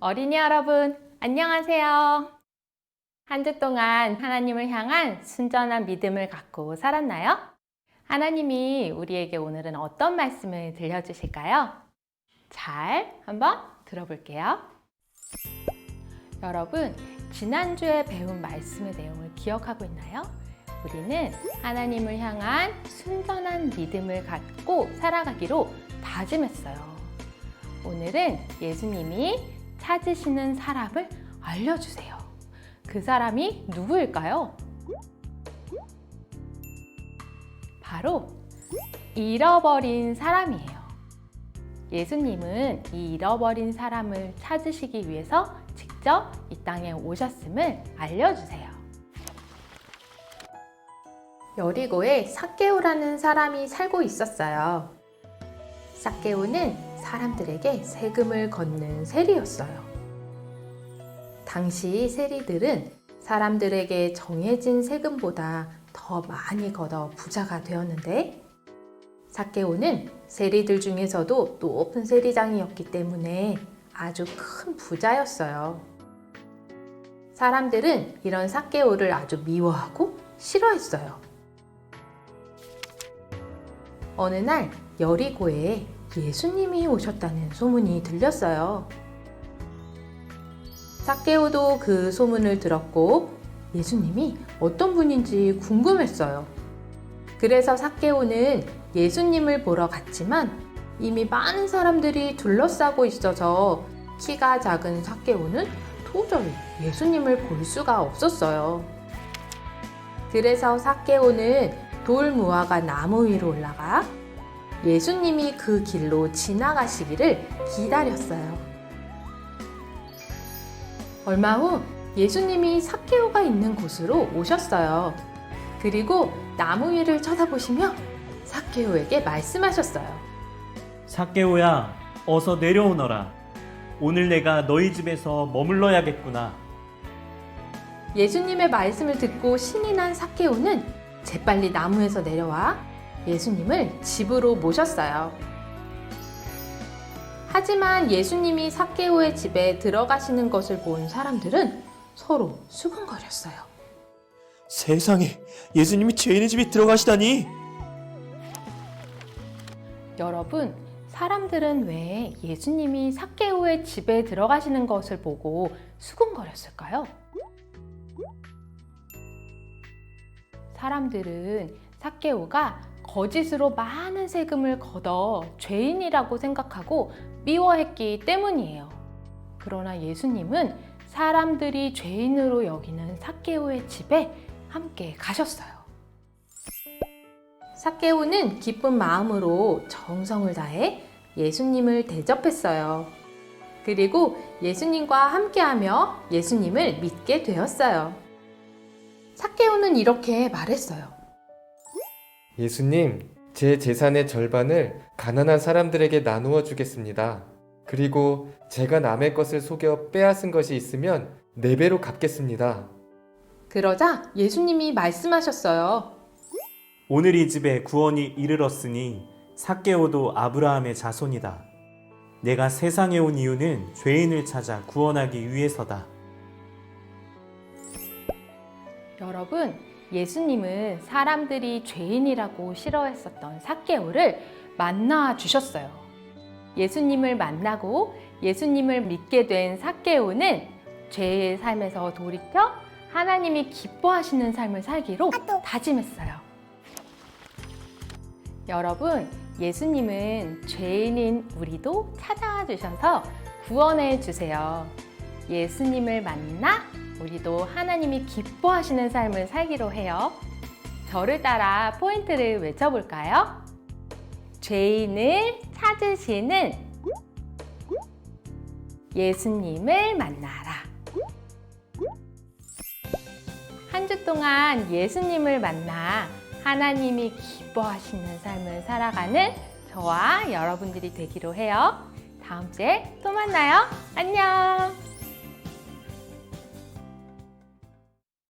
어린이 여러분, 안녕하세요. 한 주 동안 하나님을 향한 순전한 믿음을 갖고 살았나요? 하나님이 우리에게 오늘은 어떤 말씀을 들려주실까요? 잘 한번 들어볼게요. 여러분, 지난주에 배운 말씀의 내용을 기억하고 있나요? 우리는 하나님을 향한 순전한 믿음을 갖고 살아가기로 다짐했어요. 오늘은 예수님이 찾으시는 사람을 알려주세요. 그 사람이 누구일까요? 바로 잃어버린 사람이에요. 예수님은 이 잃어버린 사람을 찾으시기 위해서 직접 이 땅에 오셨음을 알려주세요. 여리고에 사케오라는 사람이 살고 있었어요. 사케오는 사람들에게 세금을 걷는 세리였어요. 당시 세리들은 사람들에게 정해진 세금보다 더 많이 걷어 부자가 되었는데 사케오는 세리들 중에서도 높은 세리장이었기 때문에 아주 큰 부자였어요. 사람들은 이런 사케오를 아주 미워하고 싫어했어요. 어느 날 여리고에 예수님이 오셨다는 소문이 들렸어요. 사케오도 그 소문을 들었고 예수님이 어떤 분인지 궁금했어요. 그래서 사케오는 예수님을 보러 갔지만 이미 많은 사람들이 둘러싸고 있어서 키가 작은 사케오는 도저히 예수님을 볼 수가 없었어요. 그래서 사케오는 돌 무화과 나무 위로 올라가 예수님이 그 길로 지나가시기를 기다렸어요. 얼마 후 예수님이 사케오가 있는 곳으로 오셨어요. 그리고 나무 위를 쳐다보시며 사케오에게 말씀하셨어요. 사케오야, 어서 내려오너라. 오늘 내가 너희 집에서 머물러야겠구나. 예수님의 말씀을 듣고 신이 난 사케오는 재빨리 나무에서 내려와 예수님을 집으로 모셨어요. 하지만 예수님이 사케오의 집에 들어가시는 것을 본 사람들은 서로 수근거렸어요. 세상에 예수님이 죄인의 집에 들어가시다니 여러분, 사람들은 왜 예수님이 사케오의 집에 들어가시는 것을 보고 수근거렸을까요? 사람들은 사케오가 거짓으로 많은 세금을 걷어 죄인이라고 생각하고 미워했기 때문이에요. 그러나 예수님은 사람들이 죄인으로 여기는 사케오의 집에 함께 가셨어요. 사케오는 기쁜 마음으로 정성을 다해 예수님을 대접했어요. 그리고 예수님과 함께하며 예수님을 믿게 되었어요. 사케오는 이렇게 말했어요. 예수님, 제 재산의 절반을 가난한 사람들에게 나누어 주겠습니다. 그리고 제가 남의 것을 속여 빼앗은 것이 있으면 네 배로 갚겠습니다. 그러자 예수님이 말씀하셨어요. 오늘 이 집에 구원이 이르렀으니 사케오도 아브라함의 자손이다. 내가 세상에 온 이유는 죄인을 찾아 구원하기 위해서다. 여러분, 예수님은 사람들이 죄인이라고 싫어했었던 사케오를 만나 주셨어요. 예수님을 만나고 예수님을 믿게 된 사케오는 죄의 삶에서 돌이켜 하나님이 기뻐하시는 삶을 살기로 다짐했어요. 여러분, 예수님은 죄인인 우리도 찾아와 주셔서 구원해 주세요. 예수님을 만나 우리도 하나님이 기뻐하시는 삶을 살기로 해요. 저를 따라 포인트를 외쳐볼까요? 죄인을 찾으시는 예수님을 만나라. 한 주 동안 예수님을 만나 하나님이 기뻐하시는 삶을 살아가는 저와 여러분들이 되기로 해요. 다음 주에 또 만나요. 안녕!